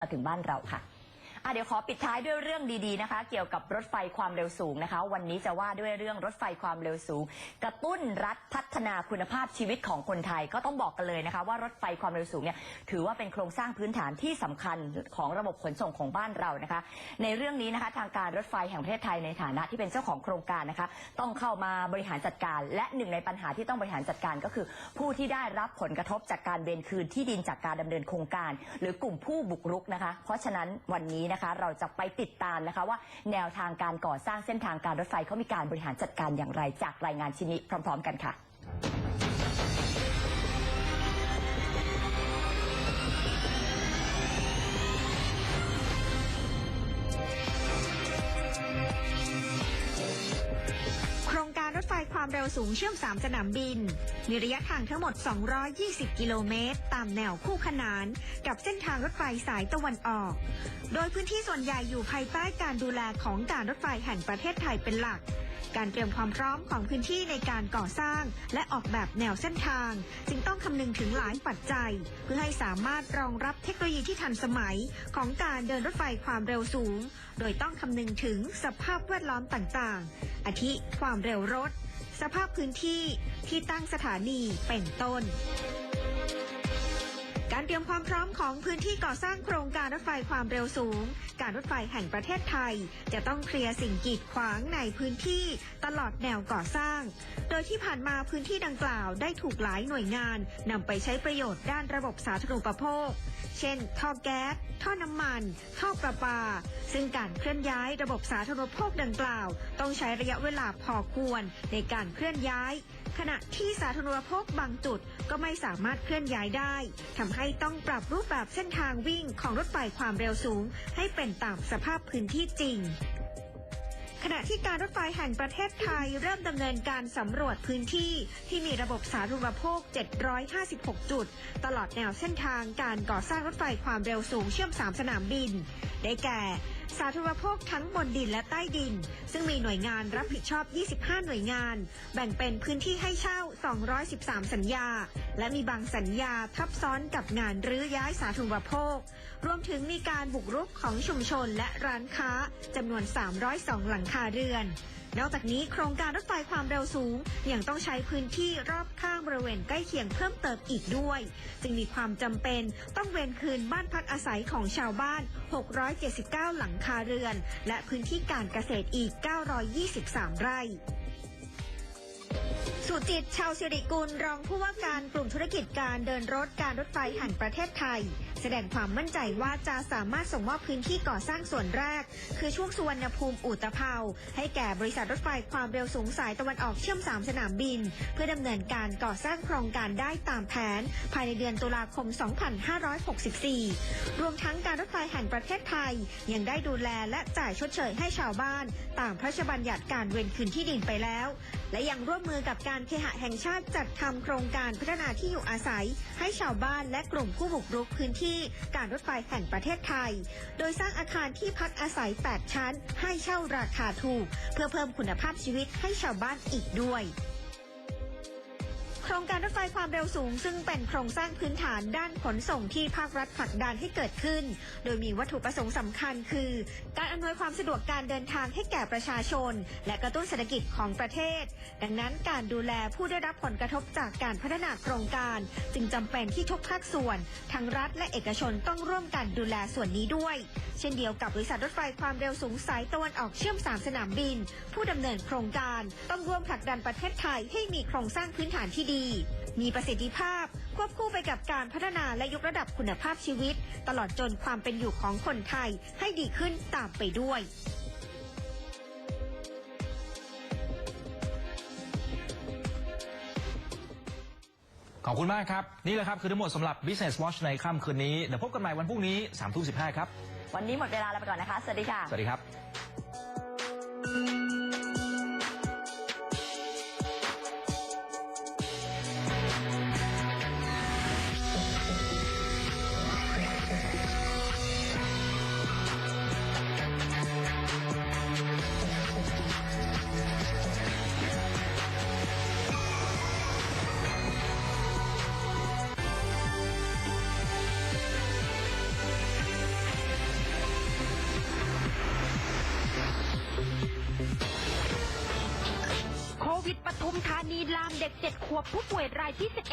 มาถึงบ้านเราค่ะ อะเดี๋ยวขอปิดท้ายด้วยเรื่องดีๆนะคะ เกี่ยวกับรถไฟความเร็วสูงนะคะ วันนี้จะว่าด้วยเรื่องรถไฟความเร็วสูง กระตุ้นรัฐพัฒนาคุณภาพชีวิตของคนไทยก็ต้องบอกกันเลยนะคะ ว่ารถไฟความเร็วสูงเนี่ยถือว่าเป็นโครงสร้างพื้นฐานที่สำคัญของระบบขนส่งของบ้านเรานะคะ ในเรื่องนี้นะคะ ทางการรถไฟแห่งประเทศไทยในฐานะที่เป็นเจ้าของโครงการนะคะ ต้องเข้ามาบริหารจัดการ และหนึ่งในปัญหาที่ต้องบริหารจัดการก็คือ ผู้ที่ได้รับผลกระทบจากการเวนคืนที่ดินจากการดำเนินโครงการ หรือกลุ่มผู้บุกรุกนะคะ เพราะฉะนั้นวันนี้นะคะเราจะไปติดตามนะคะว่าแนวทางการก่อสร้างเส้นทางการรถไฟเขามีการบริหารจัดการอย่างไร จากรายงานชิ้นนี้พร้อม ๆ กันค่ะ ความเร็วสูงเชื่อม 3 สนามบิน มีระยะทางทั้งหมด 220 กิโลเมตร ตามแนวคู่ขนาน กับเส้นทางรถไฟสายตะวันออก โดยพื้นที่ส่วนใหญ่อยู่ภายใต้การดูแลของการรถไฟแห่งประเทศไทยเป็นหลักการเตรียมความพร้อมของพื้นที่ในการก่อสร้าง และออกแบบแนวเส้นทาง จึงต้องคำนึงถึงหลายปัจจัย เพื่อให้สามารถรองรับเทคโนโลยีที่ทันสมัยของการเดินรถไฟความเร็วสูง โดยต้องคำนึงถึงสภาพแวดล้อมต่างๆ อาทิความเร็วรถ สภาพพื้นที่ที่ตั้งสถานีเป็นต้น เตรียมความพร้อมของพื้นที่ก่อสร้างโครงการรถไฟความเร็วสูง การรถไฟแห่งประเทศไทย จะต้องเคลียร์สิ่งกีดขวางในพื้นที่ตลอดแนวก่อสร้าง โดยที่ผ่านมาพื้นที่ดังกล่าวได้ถูกหลายหน่วยงานนำไปใช้ประโยชน์ด้านระบบสาธารณูปโภค เช่น ท่อแก๊ส ท่อน้ำมัน ท่อประปา ซึ่งการเคลื่อนย้ายระบบสาธารณูปโภคดังกล่าว ต้องใช้ระยะเวลาพอควรในการเคลื่อนย้าย ขณะที่สาธารณูปโภคบางจุดก็ไม่สามารถเคลื่อนย้ายได้ทำให้ต้องปรับรูปแบบเส้นทางวิ่งของรถไฟความเร็วสูง ให้เป็นตามสภาพพื้นที่จริงขณะที่การรถไฟแห่งประเทศไทยเริ่มดำเนินการสำรวจพื้นที่ที่มีระบบสาธารณูปโภค 756 จุด ตลอดแนวเส้นทางการก่อสร้างรถไฟความเร็วสูงเชื่อม 3 สนามบิน ได้แก่ สาธารณภคทั้งบนดินและใต้ดิน ซึ่งมีหน่วยงานรับผิดชอบ 25 หน่วยงาน แบ่งเป็นพื้นที่ให้เช่า 213 สัญญา และมีบางสัญญาทับซ้อนกับงานรื้อย้ายสาธารณภพรวมถึงมีการบุกรุกของชุมชนและร้านค้าจำนวน 302 หลังคาเรือน นอกจากนี้โครงการรถไฟความเร็วสูง ยังต้องใช้พื้นที่รอบข้างบริเวณใกล้เคียงเพิ่มเติมอีกด้วย จึงมีความจำเป็นต้องเวนคืนบ้านพักอาศัยของชาวบ้าน 679 หลังคาเรือน และพื้นที่การเกษตรอีก 923 ไร่ สุจิตชาวสิริกุลรองผู้ว่าการกลุ่มธุรกิจการเดินรถการรถไฟแห่งประเทศไทย แสดงความมั่นใจว่าจะสามารถส่งมอบพื้นที่ก่อสร้างส่วนแรก คือช่วงสุวรรณภูมิอุตภเปาให้แก่บริษัทรถไฟความเร็วสูงสายตะวันออกเชื่อม 3 สนามบิน เพื่อดำเนินการก่อสร้างโครงการได้ตามแผน ภายในเดือนตุลาคม 2564 รวมทั้งการรถไฟแห่งประเทศไทย ยังได้ดูแลและจ่ายชดเชยให้ชาวบ้าน ตามพระราชบัญญัติการเวนคืนที่ดินไปแล้วและยังร่วมมือกับการเคหะแห่งชาติจัดทำโครงการพัฒนาที่อยู่อาศัย ให้ชาวบ้านและกลุ่มผู้บุกรุกพื้นที่การรถไฟแห่งประเทศไทย โดยสร้างอาคารที่พักอาศัย 8 ชั้น ให้เช่าราคาถูก เพื่อเพิ่มคุณภาพชีวิตให้ชาวบ้านอีกด้วย ครงการรถไฟความเร็วสูง ซึ่งเป็นโครงสร้างพื้นฐานด้านขนส่งที่ภาครัฐผลักดันให้เกิดขึ้น โดยมีวัตถุประสงค์สำคัญคือ การอำนวยความสะดวกการเดินทางให้แก่ประชาชน และกระตุ้นเศรษฐกิจของประเทศ ดังนั้นการดูแลผู้ได้รับผลกระทบจากการพัฒนาโครงการ จึงจำเป็นที่ทุกภาคส่วน ทั้งรัฐและเอกชนต้องร่วมกันดูแลส่วนนี้ด้วย เช่นเดียวกับบริษัทรถไฟความเร็วสูงสายตะวันออกเชื่อม 3 สนามบิน ผู้ดำเนินโครงการ ต้องร่วมผลักดันประเทศไทยให้มีโครงสร้างพื้นฐานที่ดีมีประสิทธิภาพ ควบคู่ไปกับการพัฒนาและยกระดับคุณภาพชีวิต ตลอดจนความเป็นอยู่ของคนไทยให้ดีขึ้นตามไปด้วยขอบคุณมากครับ นี่แหละครับคือทั้งหมดสำหรับ Business Watch ในค่ำคืนนี้ เดี๋ยวพบกันใหม่วันพรุ่งนี้3ามทุ่มสิครับ วันนี้หมดเวลาแล้วไปก่อนนะคะ สวัสดีค่ะ สวัสดีครับ วิตปทุมธานีลามเด็ก 7 ขวบผู้ป่วยรายที่11